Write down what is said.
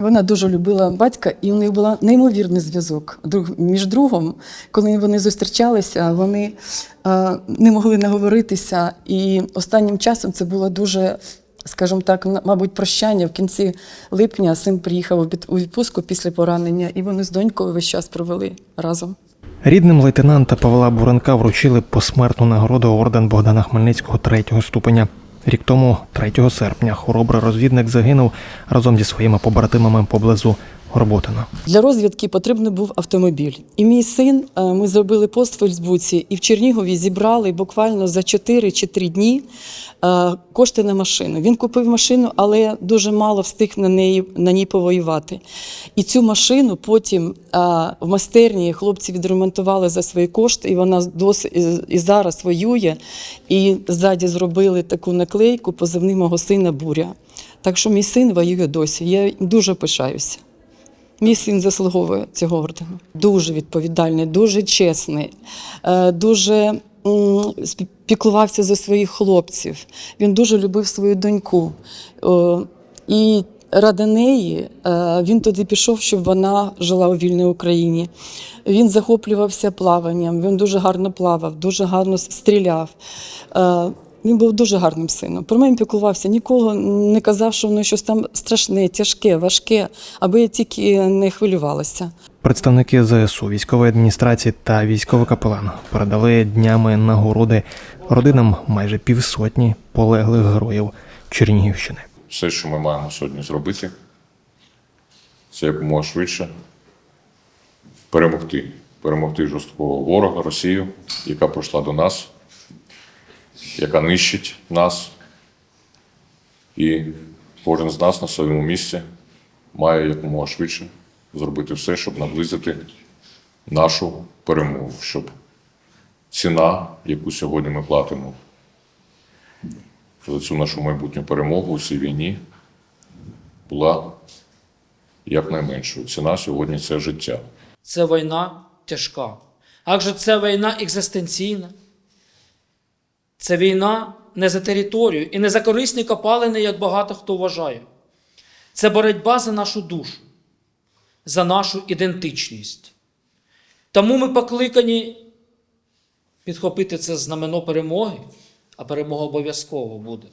Вона дуже любила батька, і у них був неймовірний зв'язок. Між другом, коли вони зустрічалися, вони е, не могли наговоритися. І останнім часом це було дуже, скажімо так, мабуть, прощання. В кінці липня син приїхав у відпустку після поранення, і вони з донькою весь час провели разом. Рідним лейтенанта Павла Буренка вручили посмертну нагороду орден Богдана Хмельницького третього ступеня. Рік тому, 3 серпня, хоробрий розвідник загинув разом зі своїми побратимами поблизу Горботина. Для розвідки потрібен був автомобіль. І мій син, е, ми зробили пост в Фейсбуці, і в Чернігові зібрали буквально за 4 чи 3 дні е, кошти на машину. Він купив машину, але дуже мало встиг на неї на ній повоювати. І цю машину потім е, в майстерні хлопці відремонтували за свої кошти, і вона досі і зараз воює. І ззаді зробили таку наклейку позивний мого сина Буря. Так що мій син воює досі. Я дуже пишаюся. Мій син заслуговує цього ордену. Дуже відповідальний, дуже чесний, е, дуже піклувався за своїх хлопців. Він дуже любив свою доньку. І ради неї е, він туди пішов, щоб вона жила у вільній Україні. Він захоплювався плаванням, він дуже гарно плавав, дуже гарно стріляв. Він був дуже гарним сином. Про мене піклувався, ніколи не казав, що воно щось там страшне, тяжке, важке, аби я тільки не хвилювалася. Представники ЗСУ, військової адміністрації та військовий капелан передали днями нагороди родинам майже півсотні полеглих героїв Чернігівщини. Все, що ми маємо сьогодні зробити, це якомога швидше перемогти. Перемогти жорсткого ворога Росію, яка прийшла до нас, яка нищить нас. І кожен з нас на своєму місці має якомога швидше зробити все, щоб наблизити нашу перемогу, щоб ціна, яку сьогодні ми платимо за цю нашу майбутню перемогу у цій війні була якнайменшою. Ціна сьогодні це життя. Це війна тяжка. Адже це війна екзистенційна. Це війна не за територію і не за корисні копалини, як багато хто вважає. Це боротьба за нашу душу, за нашу ідентичність. Тому ми покликані підхопити це знамено перемоги, а перемога обов'язково буде.